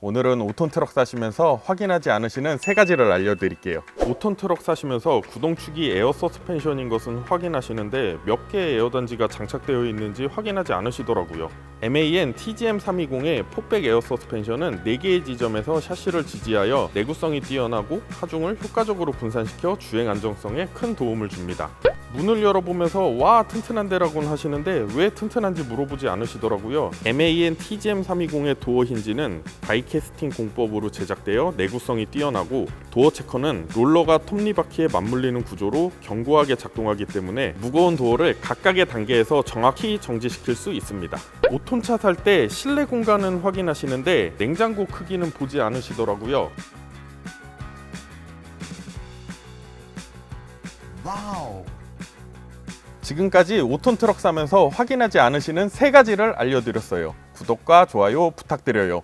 오늘은 5톤 트럭 사시면서 확인하지 않으시는 세 가지를 알려드릴게요. 5톤 트럭 사시면서 구동축이 에어 서스펜션인 것은 확인하시는데 몇 개의 에어 단지가 장착되어 있는지 확인하지 않으시더라고요. MAN TGM 320의 폭백 에어 서스펜션은 4개의 지점에서 샤시를 지지하여 내구성이 뛰어나고 하중을 효과적으로 분산시켜 주행 안정성에 큰 도움을 줍니다. 문을 열어보면서 와 튼튼한데라고는 하시는데 왜 튼튼한지 물어보지 않으시더라고요. MAN TGM 320의 도어 힌지는 다이캐스팅 공법으로 제작되어 내구성이 뛰어나고 도어 체커는 롤러가 톱니바퀴에 맞물리는 구조로 견고하게 작동하기 때문에 무거운 도어를 각각의 단계에서 정확히 정지시킬 수 있습니다. 5톤 차 살 때 실내 공간은 확인하시는데 냉장고 크기는 보지 않으시더라고요. 와우. 지금까지 5톤 트럭 사면서 확인하지 않으시는 세 가지를 알려드렸어요. 구독과 좋아요 부탁드려요.